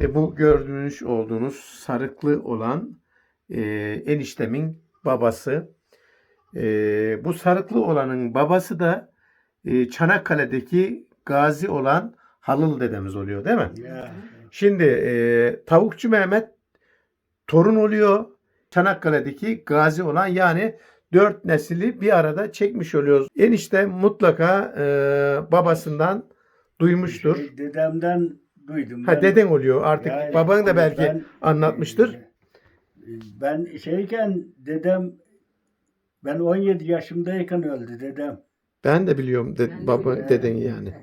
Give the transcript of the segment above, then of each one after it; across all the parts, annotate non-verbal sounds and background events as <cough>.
Şimdi bu gördüğünüz olduğunuz sarıklı olan e, eniştemin babası. E, bu sarıklı olanın babası da e, Çanakkale'deki gazi olan Halıl dedemiz oluyor değil mi? Ya. Şimdi e, Tavukçu Mehmet torun oluyor. Çanakkale'deki gazi olan yani dört nesili bir arada çekmiş oluyoruz. Enişte mutlaka e, babasından duymuştur. Şey, dedemden duydum. Ha deden oluyor artık. Yani Baban da belki ben- anlatmıştır. Ben şeyken dedem ben 17 yaşımdayken öldü dedem. Ben de biliyorum de, Ben de baba biliyorum. deden yani.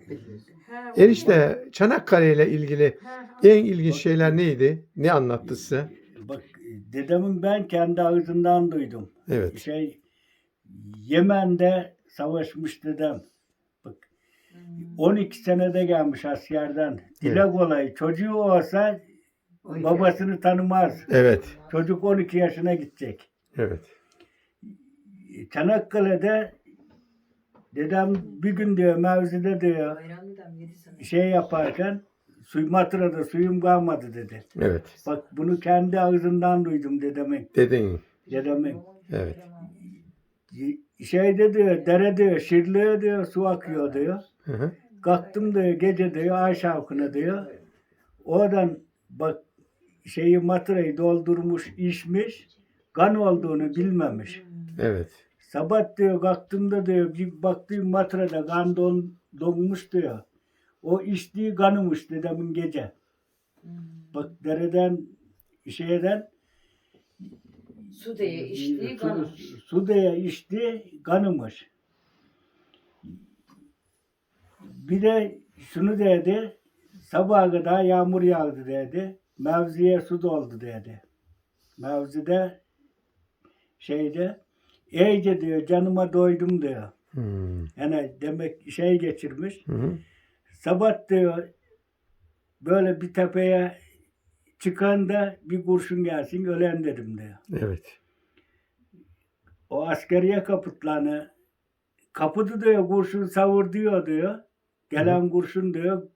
Ha, Enişte Çanakkale ile ilgili ha, en ilginç şeyler neydi? Ne anlattı size? Bak dedemin ben kendi ağzından duydum. Evet. Şey Yemen'de savaşmış dedem. Bak 12 senede gelmiş askerden. Dile Evet. kolay. Çocuğu olsa babasını tanımaz. Evet. Çocuk 12 yaşına gidecek. Evet. Çanakkale'de dedem bir gün diyor mevzide diyor Bayramlı'dan yedi sene. şey yaparken su matırada suyum kalmadı dedi. Evet. Bak bunu kendi ağzından duydum dedemin. Deden. Dedemin. Evet. Şeyde diyor dere diyor şirliğe diyor su akıyor diyor. Hı hı. Kalktım diyor gece diyor Ayşe halkına diyor. Oradan bak şeyi matrayı doldurmuş içmiş. Kan olduğunu bilmemiş. Evet. Sabah diyor kalktığımda diyor bir baktığım matrada kan don, donmuş diyor. O içtiği kanımış dedemin gece. Bak dereden şeyden Su diye içtiği su, su diye içti kanımış. Bir de şunu dedi sabaha kadar yağmur yağdı dedi. Mevziye su doldu dedi. Mevzide şeyde iyice diyor canıma doydum diyor. Hmm. Yani demek şey geçirmiş. Hı. Sabah diyor böyle bir tepeye çıkan da bir kurşun gelsin ölen dedim diyor. Evet. O askeriye kaputlarını kapıdı diyor kurşun savur diyor diyor. Gelen kurşun diyor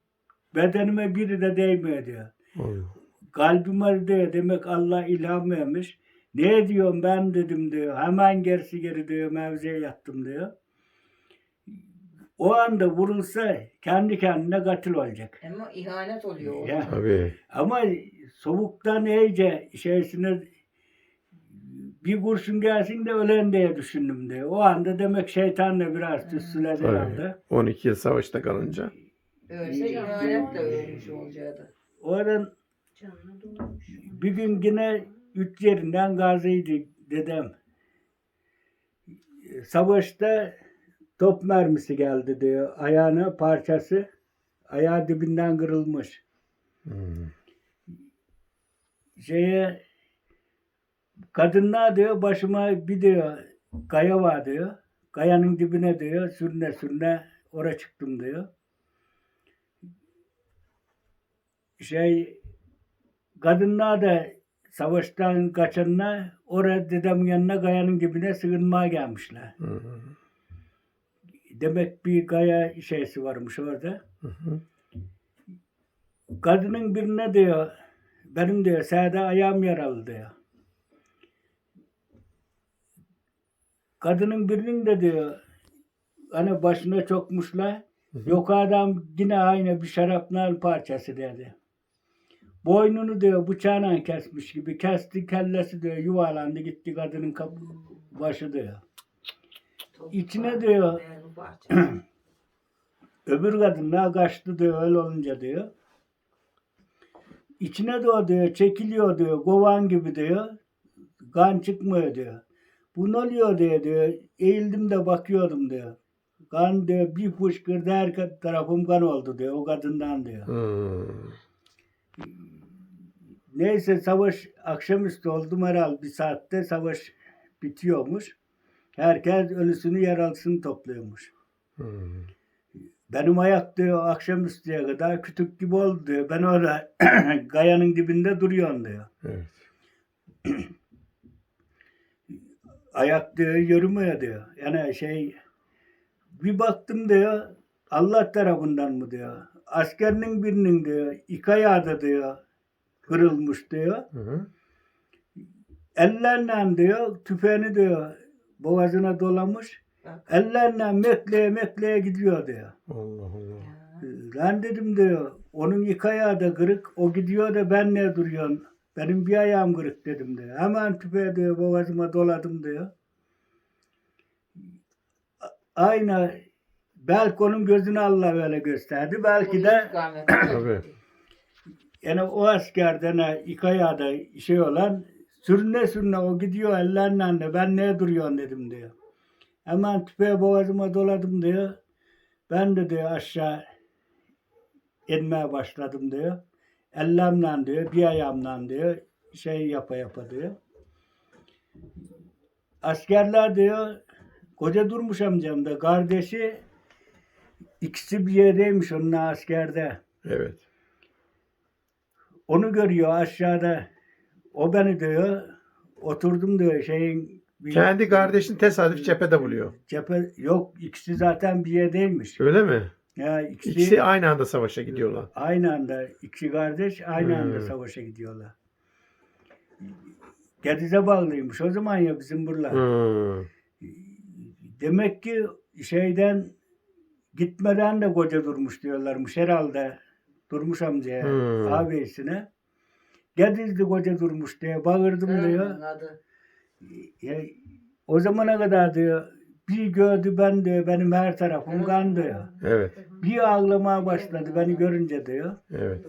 bedenime biri de değmiyor diyor. Oluyor. Kalbime diyor demek Allah ilham vermiş. Ne diyorum ben dedim diyor. Hemen gerisi geri diyor mevziye yattım diyor. O anda vurulsa kendi kendine katil olacak. Ama ihanet oluyor. Ya. Tabii. Ama soğuktan iyice şeysine bir kurşun gelsin de ölen diye düşündüm diyor. O anda demek şeytanla biraz tütsüledi Tabii. herhalde. 12 yıl savaşta kalınca. Ölse ihanetle ölmüş olacaktı. Oradan Canına dolmuş. bir gün yine üç yerinden gaziydi dedem. Savaşta top mermisi geldi diyor. Ayağına parçası ayağı dibinden kırılmış. Hmm. şeye kadınlar diyor başıma bir diyor kaya var diyor. Kayanın dibine diyor sürüne sürüne oraya çıktım diyor. Şey kadınlar da savaştan kaçanlar oraya dedemin yanına kayanın dibine sığınmaya gelmişler. Hı hı. Demek bir kaya şeysi varmış orada. Hı hı. Kadının birine diyor benim diyor sağda ayağım yaralı diyor. Kadının birinin de diyor hani başına çokmuşlar. Yok adam yine aynı bir şarapnel parçası dedi. Boynunu diyor bıçağla kesmiş gibi kesti kellesi diyor yuvarlandı gitti kadının kap- başı diyor. İçine diyor. <clears throat> Öbür kadınlar kaçtı diyor öyle olunca diyor. İçine de o diyor çekiliyor diyor kovan gibi diyor. Kan çıkmıyor diyor. Bu ne oluyor diyor diyor. Eğildim de bakıyordum diyor. Kan diyor bir fışkırdı her tarafım kan oldu diyor o kadından diyor. Hmm. Neyse savaş akşamüstü oldum herhalde bir saatte savaş bitiyormuş. Herkes ölüsünü yaralısını topluyormuş. Hmm. Benim ayak diyor akşamüstüye kadar kütük gibi oldu diyor. Ben orada <clears throat> kayanın dibinde duruyorum diyor. Evet. <clears throat> Ayak diyor yürümüyor diyor. Yani şey bir baktım diyor Allah tarafından mı diyor. Askerinin birinin diyor iki ayağı da diyor kırılmış diyor. Hı hı. Ellerle diyor tüfeğini diyor boğazına dolamış. Ellerle mekleye mekleye gidiyor diyor. Allah Allah. Ya. Lan dedim diyor. Onun iki ayağı da kırık. O gidiyor da ben ne duruyorsun? Benim bir ayağım kırık dedim diyor. Hemen tüfeği diyor boğazıma doladım diyor. A- Aynı belki onun gözünü Allah böyle gösterdi. Belki de <coughs> Tabii. yani o askerden iki ayağı da şey olan sürüne sürüne o gidiyor ellerle de ben ne duruyorsun dedim diyor. Hemen tüfeği boğazıma doladım diyor. Ben de diyor aşağı inmeye başladım diyor. Ellemle diyor, bir ayağımla diyor, şey yapa yapa diyor. Askerler diyor, koca durmuş amcam da kardeşi ikisi bir yerdeymiş onun askerde. Evet. Onu görüyor aşağıda. O beni diyor, oturdum diyor şeyin bir Kendi kardeşin tesadüf cephede buluyor. cephe yok ikisi zaten bir yerdeymiş. Öyle mi? Ya ikisi, İkisi aynı anda savaşa gidiyorlar. aynı anda iki kardeş aynı anda Hmm. savaşa gidiyorlar. Gediz'e bağlıymış o zaman ya bizim buralar. Hı. Demek ki şeyden gitmeden de koca durmuş diyorlarmış herhalde. Durmuş amcaya, Hmm. ağabeyisine. Gediz'de koca durmuş diye bağırdım diyor. Adı. Ya, o zamana kadar diyor bir gördü ben diyor benim her tarafım kan diyor. Evet. Bir ağlamaya başladı beni görünce diyor. Evet.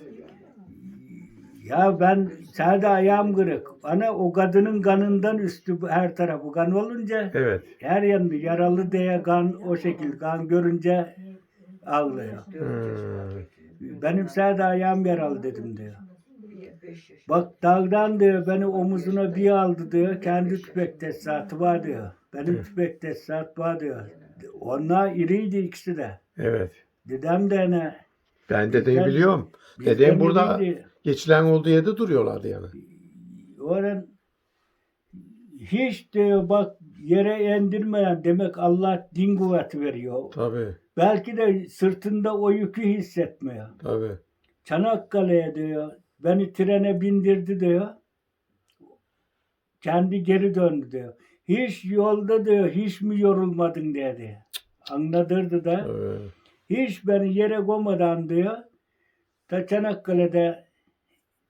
Ya ben sadece ayağım kırık. Ana o kadının kanından üstü her tarafı kan olunca Evet. her yanı yaralı diye kan o şekil kan görünce ağlıyor. Hı. Benim sadece ayağım yaralı dedim diyor. Bak dağdan diyor beni omuzuna bir aldı diyor. Kendi tüfek tesisatı var diyor. Benim tüfek tesisat var diyor. Onlar iriydi ikisi de. Evet. Dedem de ne? Ben dedeyi Bizden- biliyorum. bizden Dedem burada iriydi. geçilen olduğu yerde duruyorlardı yani. Oradan hiç diyor bak yere indirmeyen demek Allah din kuvveti veriyor. Tabii. Belki de sırtında o yükü hissetmiyor. Tabii. Çanakkale'ye diyor beni trene bindirdi diyor. Kendi geri döndü diyor. Hiç yolda diyor hiç mi yorulmadın dedi. Anladırdı da. Tabii. Hiç beni yere koymadan diyor. Ta Çanakkale'de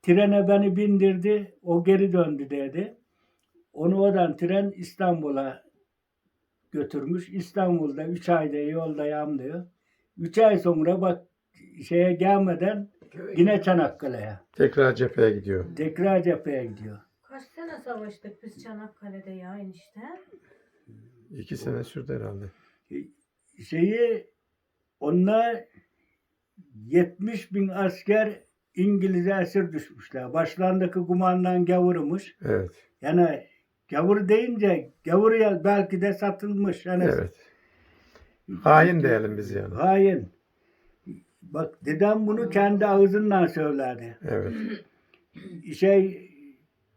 trene beni bindirdi. O geri döndü dedi. Onu oradan tren İstanbul'a götürmüş. İstanbul'da 3 ayda yoldayım diyor. 3 ay sonra bak şeye gelmeden yine Çanakkale'ye. Tekrar cepheye gidiyor. Tekrar cepheye gidiyor. Sene savaştık biz Çanakkale'de ya enişte? İki sene sürdü herhalde. Şeyi onlar 70 bin asker İngiliz'e esir düşmüşler. Başlarındaki kumandan gavurmuş. Evet. Yani gavur deyince gavur ya belki de satılmış. Yani Evet. Hain diyelim biz yani. Hain. Bak dedem bunu kendi ağzından söylerdi. Evet. Şey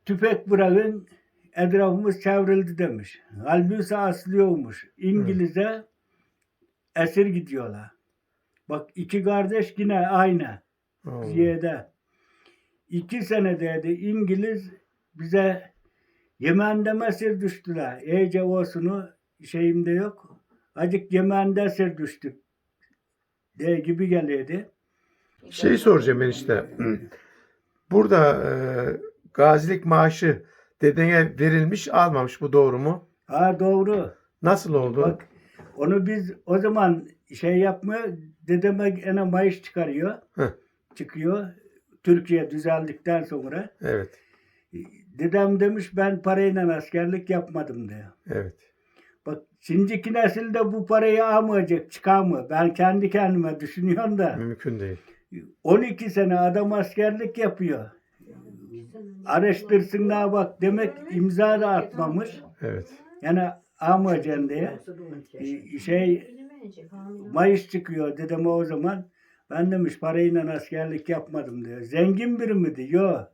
tüfek bırakın etrafımız çevrildi demiş. Halbuki aslıyormuş. İngiliz'e esir gidiyorlar. Bak iki kardeş yine aynı. Ziye'de. İki sene dedi İngiliz bize Yemen'de esir düştüler. Ece olsunu şeyimde yok. Acık Yemen'de esir düştük. De gibi geliyordu. Şey soracağım enişte. Burada e, gazilik maaşı dedene verilmiş almamış bu doğru mu? Ha doğru. Nasıl oldu? Bak onu biz o zaman şey yapmıyor. Dedeme ene mayış çıkarıyor. Heh. Çıkıyor. Türkiye düzeldikten sonra. Evet. Dedem demiş ben parayla askerlik yapmadım diyor. Evet. Bak şimdiki nesilde bu parayı almayacak çıkar mı? Ben kendi kendime düşünüyorum da. Mümkün değil. 12 sene adam askerlik yapıyor. Araştırsınlar bak demek imza da atmamış. Evet. Yani almayacaksın diye. Ee, Şey. Mayıs çıkıyor dedem o zaman. Ben demiş parayla askerlik yapmadım diyor. Zengin biri mi diyor.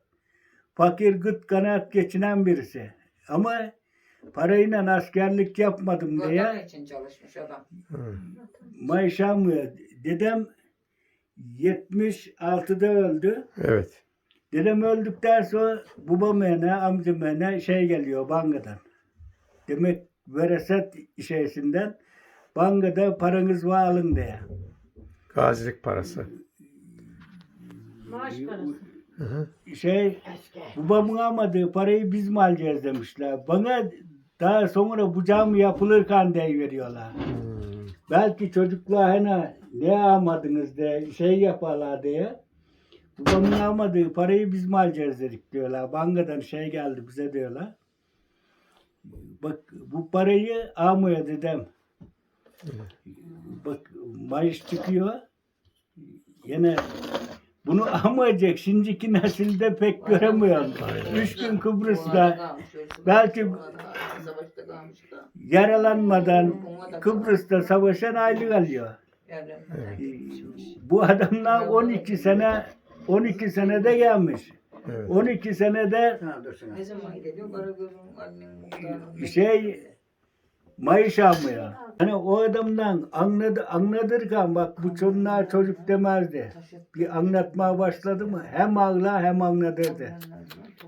Fakir gıt kanaat geçinen birisi. Ama parayla askerlik yapmadım Vatan diye için çalışmış adam. Maaş almıyor. Dedem 76'da öldü. Evet. Dedem öldükten sonra babam ene, amcam ene şey geliyor bankadan. Demek vereset şeysinden bankada paranız var alın diye. Gazilik parası. Maaş parası. Hı hı. Şey babamın almadığı parayı biz mi alacağız demişler. Bana daha sonra bu cam yapılırken de veriyorlar. Hmm. Belki çocuklar hani ne almadınız diye şey yaparlar diye. Babamın almadığı parayı biz mi alacağız dedik diyorlar. Bankadan şey geldi bize diyorlar. Bak bu parayı almıyor dedem. Bak maaş çıkıyor. Yine bunu almayacak. Şimdiki nesilde pek göremiyorum. Üç gün Kıbrıs'ta belki yaralanmadan Kıbrıs'ta savaşan aylık alıyor. Bu adamlar 12 sene 12 senede gelmiş. Evet. 12 senede Ne zaman geliyor? Karagöz'ün muhtarının. şey maaş almıyor. Hani o adamdan anladı, anladırken bak bu çocuğa çocuk demezdi. Bir anlatmaya başladı mı hem ağlar hem anladırdı.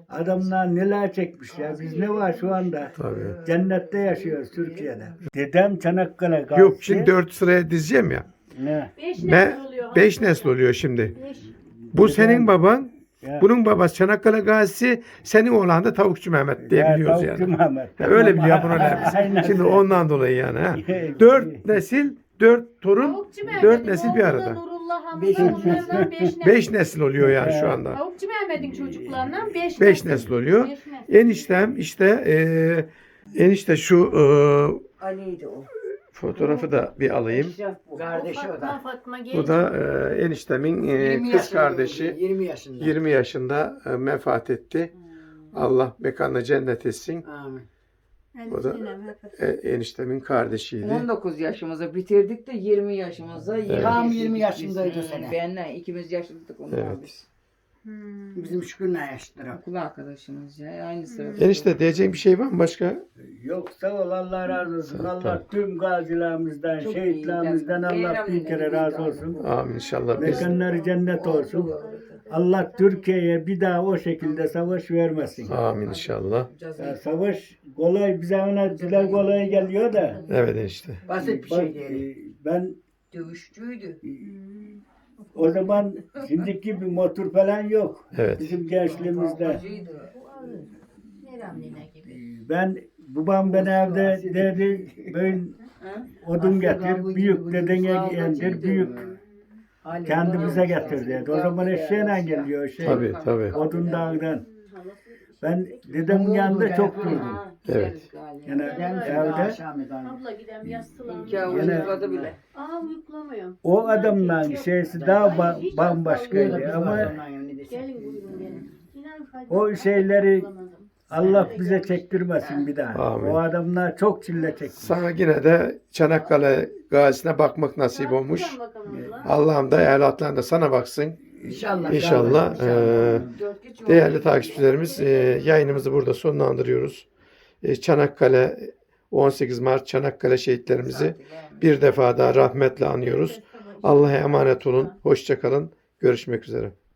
Adamlar neler çekmiş ya. Biz ne var şu anda? Tabii. Cennette yaşıyoruz Türkiye'de. Dedem Çanakkale gazisi. Yok şimdi dört sıraya dizeceğim ya. Ne? Beş Ne? nesil oluyor. Beş nesil oluyor şimdi. Beş. Bu senin baban, Ya. bunun babası Çanakkale Gazisi, senin oğlan da Tavukçu Mehmet diye Ya, biliyoruz Tavukçu yani. Mehmet. Ya öyle biliyor bunu. <laughs> Şimdi ondan dolayı yani. Ha. <laughs> Dört nesil, dört torun, Tavukçu Mehmet'in dört nesil bir arada. Nurullah Hamza Beş onlardan beş nesil. Beş nesil oluyor yani şu anda. Tavukçu Mehmet'in çocuklarından beş, Beş nesil oluyor. Beş nesil. Eniştem işte eee enişte şu eee, Ali'ydi o. fotoğrafı da bir alayım. Kardeşi o Fatma da. Fatma genç. Bu da eee, eniştemin 20 kız yaşında, kardeşi 20 yaşında. 20 yaşında vefat etti. Allah mekanına cennet etsin. Amin. O da e, eniştemin kardeşiydi. 19 yaşımıza bitirdik de 20 yaşımıza. Tam 20 yaşındaydı sene. Benle ikimiz yaşlıydık onunla Evet. biz. Hmm. Bizim Şükür'le yaşlıdır o. Okul arkadaşımız ya. Aynı sınıf. Enişte diyeceğim bir şey var mı başka? Yok sağ ol Allah razı olsun. Allah tamam. tüm gazilerimizden, Çok şehitlerimizden iyi. Allah bin kere razı olsun. Amin inşallah. Biz, Mekanları cennet olsun. Allah Türkiye'ye bir daha o şekilde savaş vermesin. amin inşallah. Ya savaş kolay bize ona dile kolay geliyor da. Evet enişte. Basit bir şey değil. e, Ben Dövüşçüydü. O zaman şimdiki bir motor falan yok. Evet. Bizim gençliğimizde. Ben babam ben evde dedi böyle odun getir, büyük dedene yendir, büyük kendimize getir dedi. O zaman eşeğle geliyor şey. Tabii tabii. Odun dağdan. Ben dedemin yanında çok durdum. Evet. Yani Ben evde. Abla gidem avuç Yine- yıkadı bile. Aa uyuklamıyorum. o adamla şeysi daha ba- bambaşkaydı ama Gelin buyurun gelin. İnan O şeyleri. Allah bize çektirmesin bir daha. Amin. O adamlar çok çile çekmiş. Sana yine de Çanakkale gazisine bakmak nasip olmuş. Bakalım abla. Allah'ım da evlatlarına da sana baksın. İnşallah. İnşallah. geç değerli takipçilerimiz eee, yayınımızı burada sonlandırıyoruz. Eee, Çanakkale 18 Mart Çanakkale şehitlerimizi bir defa daha rahmetle anıyoruz. Allah'a emanet olun. Hoşça kalın. Görüşmek üzere.